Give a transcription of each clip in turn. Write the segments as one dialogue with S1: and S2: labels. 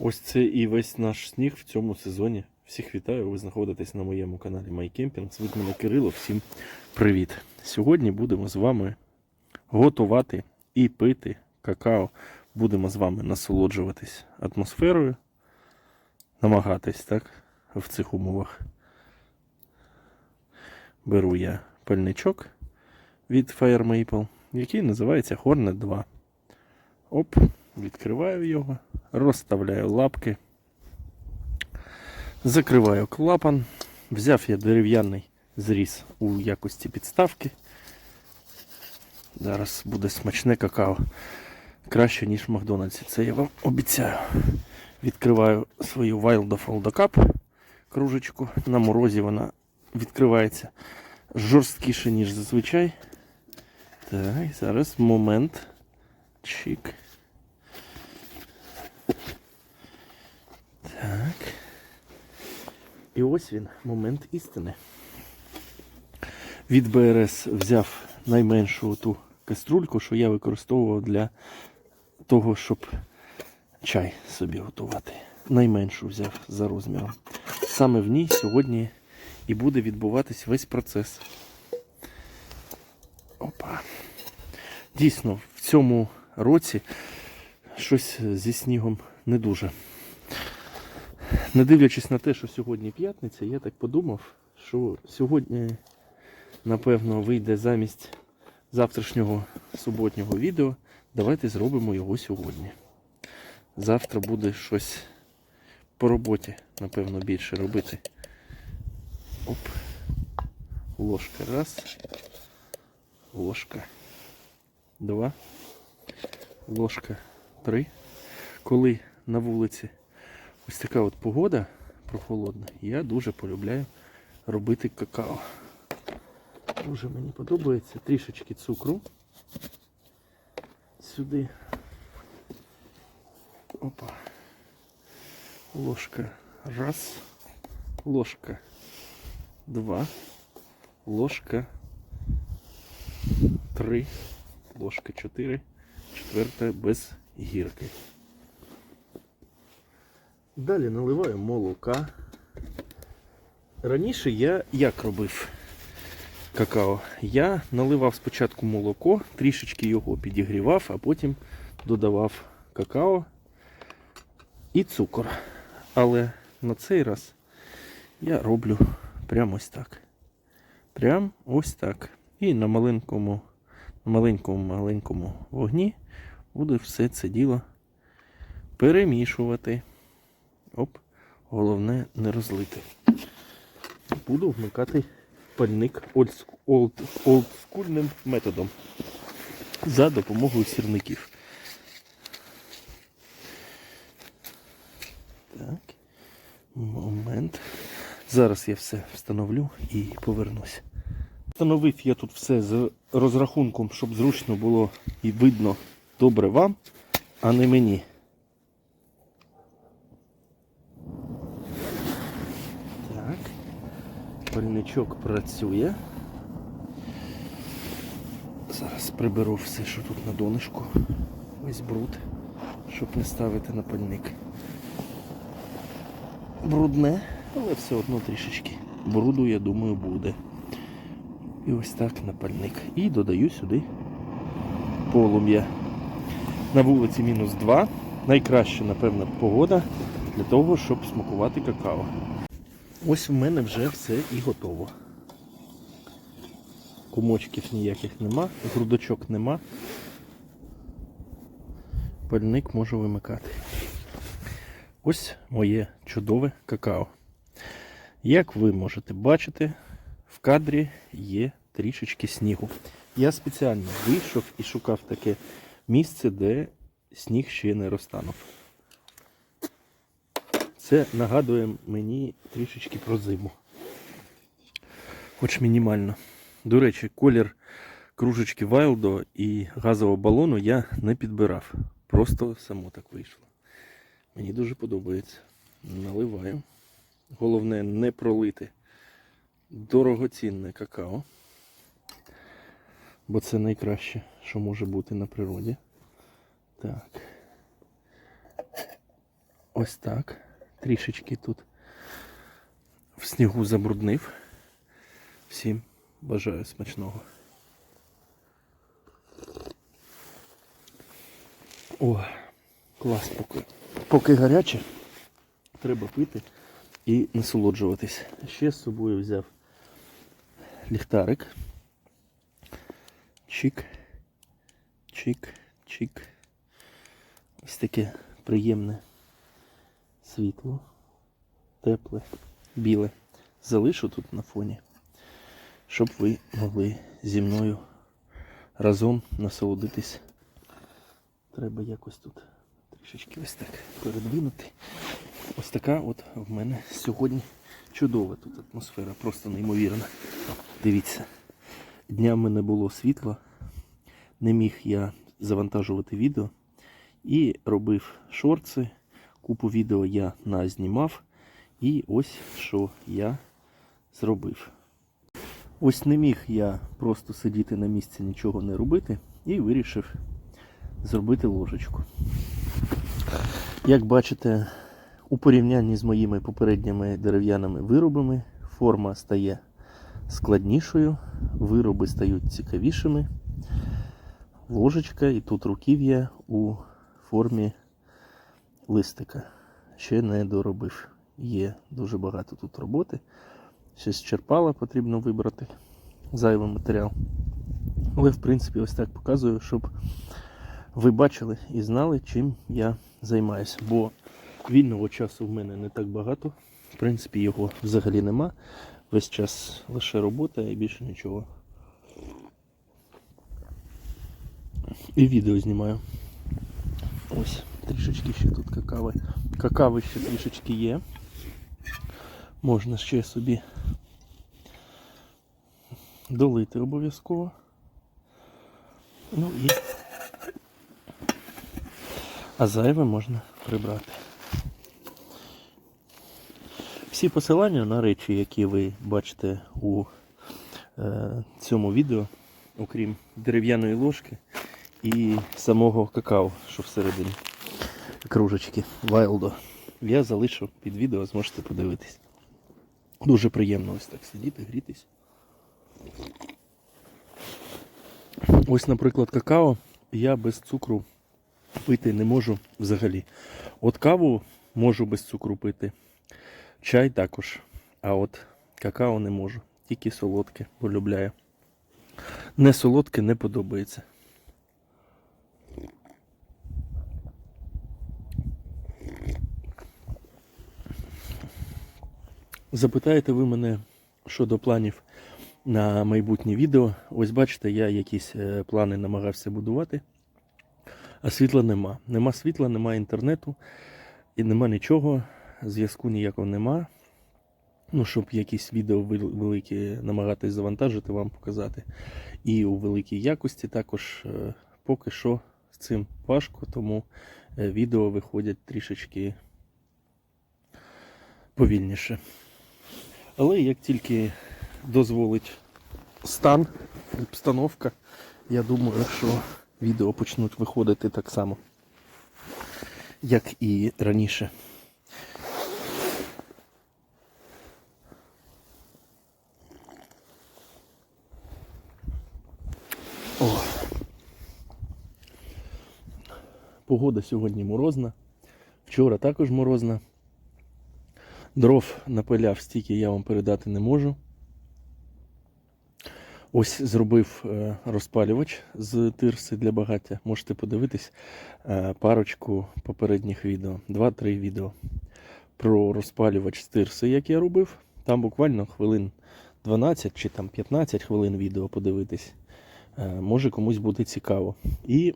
S1: Ось це і весь наш сніг в цьому сезоні. Всіх вітаю, ви знаходитесь на моєму каналі MyCamping. Звуть мене Кирило, всім привіт. Сьогодні будемо з вами готувати і пити какао. Будемо з вами насолоджуватись атмосферою, намагатись так, в цих умовах. Беру я пальничок від Fire Maple, який називається Hornet 2. Оп, відкриваю його, розставляю лапки, закриваю клапан. Взяв я дерев'яний зріз у якості підставки. Зараз буде смачне какао. Краще, ніж в Макдональдсі. Це я вам обіцяю. Відкриваю свою Wild of Old Cup кружечку. На морозі вона відкривається жорсткіше, ніж зазвичай. Так, зараз момент. Чик. І ось він, момент істини. Від БРС взяв найменшу ту каструльку, що я використовував для того, щоб чай собі готувати. Найменшу взяв за розміром. Саме в ній сьогодні і буде відбуватись весь процес. Опа. Дійсно, в цьому році щось зі снігом не дуже. Не дивлячись на те, що сьогодні п'ятниця, я так подумав, що сьогодні, напевно, вийде замість завтрашнього суботнього відео. Давайте зробимо його сьогодні. Завтра буде щось по роботі, напевно, більше робити. Оп. Ложка раз. Ложка. Два. Ложка три. Коли на вулиці ось така от погода прохолодна, я дуже полюбляю робити какао. Дуже мені подобається трішечки цукру. Сюди. Опа. Ложка раз. Ложка два. Ложка три. Ложка чотири. Четверта без гірки. Далі наливаю молока. Раніше я як робив какао? Я наливав спочатку молоко, трішечки його підігрівав, а потім додавав какао і цукор. Але на цей раз я роблю прямо ось так. Прям ось так. І на маленькому маленькому-маленькому вогні буду все це діло перемішувати. Оп, головне не розлити. Буду вмикати пальник олдск- олд- олдскульним методом за допомогою сірників. Так, момент. Зараз я все встановлю і повернусь. Встановив я тут все з розрахунком, щоб зручно було і видно добре вам, а не мені. Так. Пальничок працює. Зараз приберу все, що тут на донышку. Весь бруд, щоб не ставити на пальник. Брудне, але все одно трішечки. Бруду, я думаю, буде. І ось так на пальник. І додаю сюди полум'я. На вулиці мінус 2. Найкраща, напевно, погода для того, щоб смакувати какао. Ось в мене вже все і готово. Кумочків ніяких нема, грудочок нема. Пальник можу вимикати. Ось моє чудове какао. Як ви можете бачити, в кадрі є трішечки снігу. Я спеціально вийшов і шукав таке місце, де сніг ще не розтанув. Це нагадує мені трішечки про зиму. Хоч мінімально. До речі, колір кружечки Вайлдо і газового балону я не підбирав. Просто само так вийшло. Мені дуже подобається. Наливаю. Головне не пролити дорогоцінне какао. Бо це найкраще, що може бути на природі. Так. Ось так. Трішечки тут в снігу забруднив. Всім бажаю смачного. О, клас поки. Поки гаряче, треба пити і насолоджуватись. Ще з собою взяв ліхтарик. Чик, чик, чик. Ось таке приємне світло, тепле, біле. Залишу тут на фоні, щоб ви могли зі мною разом насолодитись. Треба якось тут трішечки ось так передвинути. Ось така от в мене сьогодні чудова тут атмосфера, просто неймовірна. Дивіться, днями не було світла, не міг я завантажувати відео і робив шорти. Купу відео я назнімав. І ось що я зробив. Ось не міг я просто сидіти на місці, нічого не робити, і вирішив зробити ложечку. Як бачите, у порівнянні з моїми попередніми дерев'яними виробами форма стає складнішою, вироби стають цікавішими. Ложечка і тут руків'я у формі листика. Ще не доробив. Є дуже багато тут роботи. Щось черпала, потрібно вибрати зайвий матеріал. Але, в принципі, ось так показую, щоб ви бачили і знали, чим я займаюся. Бо вільного часу в мене не так багато. В принципі, його взагалі нема. Весь час лише робота і більше нічого. І відео знімаю. Ось, трішечки ще тут какави. Какави ще трішечки є. Можна ще собі долити обов'язково. Ну і а зайве можна прибрати. Всі посилання на речі, які ви бачите у е, цьому відео, окрім дерев'яної ложки і самого какао, що всередині кружечки Вайлдо. Я залишу під відео, зможете подивитись. Дуже приємно ось так сидіти, грітись. Ось, наприклад, какао я без цукру пити не можу взагалі. От каву можу без цукру пити, чай також. А от какао не можу. Тільки солодке полюбляю. Не солодке не подобається. Запитаєте ви мене щодо планів на майбутнє відео. Ось бачите, я якісь е, плани намагався будувати, а світла нема. Нема світла, нема інтернету і нема нічого, зв'язку ніякого нема. Ну, щоб якісь відео великі намагатись завантажити, вам показати. І у великій якості також е, поки що з цим важко, тому е, відео виходять трішечки повільніше. Але як тільки дозволить стан, обстановка, я думаю, що відео почнуть виходити так само, як і раніше. О. Погода сьогодні морозна. Вчора також морозна. Дров напиляв стільки я вам передати не можу. Ось зробив е, розпалювач з тирси для багаття. Можете подивитись е, парочку попередніх відео, 2-3 відео про розпалювач з тирси, як я робив. Там буквально хвилин 12 чи там 15 хвилин відео подивитись. Е, Може комусь буде цікаво. І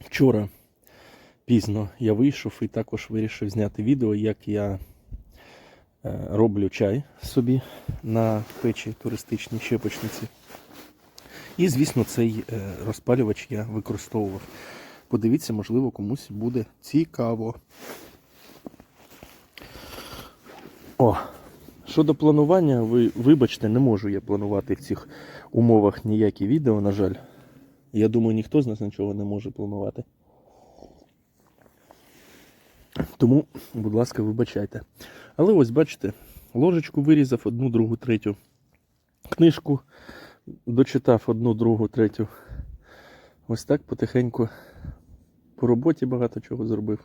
S1: вчора пізно я вийшов і також вирішив зняти відео, як я роблю чай собі на печі туристичній щепочниці. І, звісно, цей е, розпалювач я використовував. Подивіться, можливо, комусь буде цікаво. О, щодо планування, ви вибачте, не можу я планувати в цих умовах ніякі відео, на жаль. Я думаю, ніхто з нас нічого не може планувати. Тому, будь ласка, вибачайте. Але ось бачите, ложечку вирізав одну, другу, третю. Книжку дочитав одну, другу, третю. Ось так потихеньку по роботі багато чого зробив.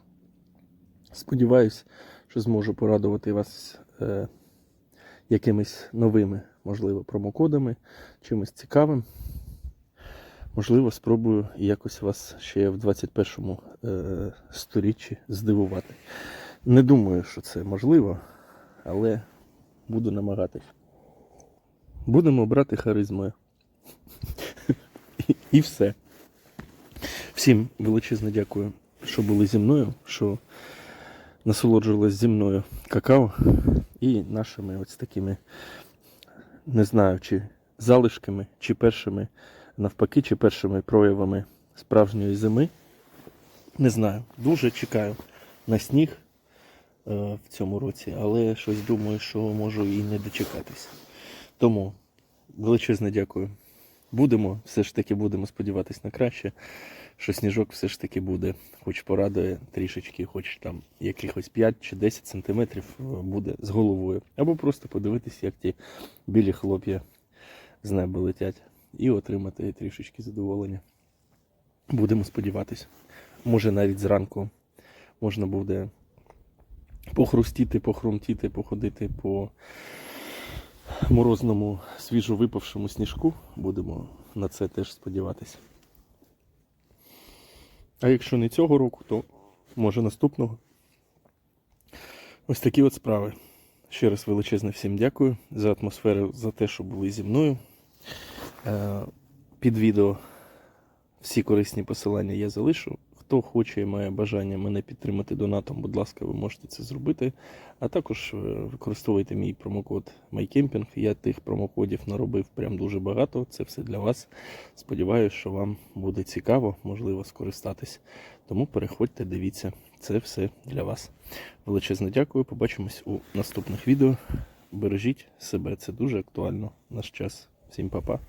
S1: Сподіваюсь, що зможу порадувати вас е, якимись новими, можливо, промокодами, чимось цікавим. Можливо, спробую якось вас ще в 21 е, сторіччі здивувати. Не думаю, що це можливо, але буду намагатись. Будемо брати харизмою. І все. Всім величезне дякую, що були зі мною, що насолоджувалися зі мною какао і нашими ось такими, не знаю, чи залишками, чи першими, навпаки, чи першими проявами справжньої зими. Не знаю, дуже чекаю на сніг е, в цьому році, але щось думаю, що можу і не дочекатись. Тому величезне дякую. Будемо, все ж таки будемо сподіватися на краще, що сніжок все ж таки буде, хоч порадує трішечки, хоч там якихось 5 чи 10 сантиметрів е, буде з головою. Або просто подивитися, як ті білі хлоп'я з неба летять, і отримати трішечки задоволення. Будемо сподіватися. Може навіть зранку можна буде похрустіти, похрумтіти, походити по морозному свіжо випавшому сніжку. Будемо на це теж сподіватися. А якщо не цього року, то може наступного. Ось такі от справи. Ще раз величезне всім дякую за атмосферу, за те, що були зі мною. Е, Під відео всі корисні посилання я залишу. Хто хоче і має бажання мене підтримати донатом, будь ласка, ви можете це зробити. А також е, використовуйте мій промокод MyCamping. Я тих промокодів наробив прям дуже багато. Це все для вас. Сподіваюсь, що вам буде цікаво, можливо, скористатись. Тому переходьте, дивіться, це все для вас. Величезне дякую. Побачимось у наступних відео. Бережіть себе, це дуже актуально наш час. Всім па-па.